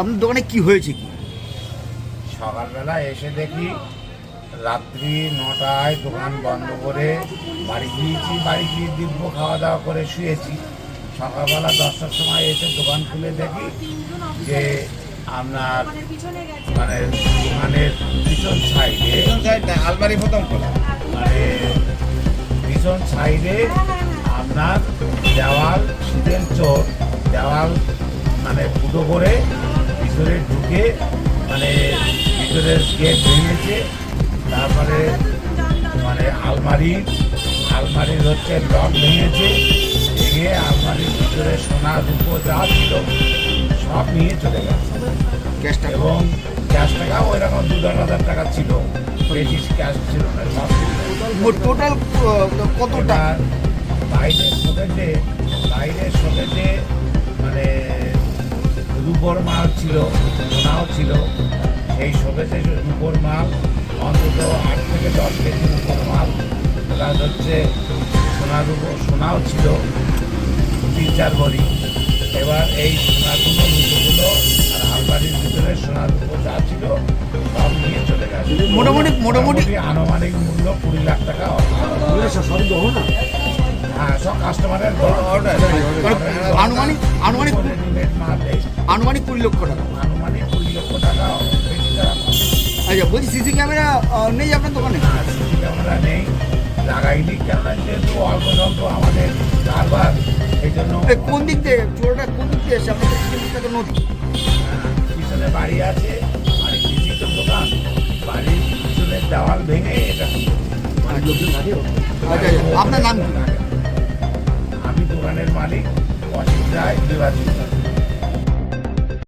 আপনার দোকানে কি হয়েছে কি? সকালবেলা এসে দেখি রাত্রি নটায় দোকান বন্ধ করে বাড়ি গিয়েছি বাড়ি গিয়ে দিব্য খাওয়া দাওয়া করে শুয়েছি। সকালবেলা দশটার সময় এসে দোকান খুলে দেখি যে আপনার মানে দোকানের পিছন সাইডে আলমারি প্রথম খোলা। মানে পিছন সাইডে আপনার দেওয়াল শীতের চোর দেওয়াল মানে ফুটো করে ভিতরে ঢুকে মানে ভিতরের গেট ভেঙেছে তারপরে মানে আলমারি আলমারির হচ্ছে লক ভেঙেছে ভেঙে আলমারির ভিতরে সোনা রূপো যা ছিল সব নিয়ে চলে গেছে। ক্যাশ টাকা। এবং ক্যাশ টাকা ওই রকম দু দেড় হাজার টাকা ছিল। বেশি ক্যাশ ছিল না টোটাল কত টাকা বাইরে রূপোর মাল ছিল সোনাও ছিল সেই শোকেজে রূপোর মাল অন্তত আট থেকে দশ কেজি রূপোর মাল প্লাস হচ্ছে সোনার রূপো সোনাও ছিল তিন চার ভরি এবার এই সোনাগুলো রূপোগুলো আর আলমারির ভিতরে সোনার রূপো যা ছিল সব নিয়ে চলে গেছে মোটামুটি- মোটামুটি- আনুমানিক মূল্য কুড়ি লাখ টাকা হ্যাঁ সব কাস্টমারের অর্ডার আনুমানিক আনুমানিক মাল এই আনুমানিক কুড়ি লক্ষ টাকা। আনুমানিক কুড়ি লক্ষ টাকা। আচ্ছা বলছি সিসি ক্যামেরা নেই আপনার দোকানে? সিসি ক্যামেরা নেই। লাগাইনি কেননা যেহেতু অল্প স্বল্প আমাদের কারবার এই জন্য কোন দিক দিয়ে? চোরটা কোন দিক দিয়ে এসে আপনাদের সিসি নদী। পিছনে বাড়ি আছে দোকান। বাড়ির দেওয়াল ভেঙে এটা আচ্ছা আচ্ছা আপনার নাম কি? আমি দোকানের মালিক বিভাজিত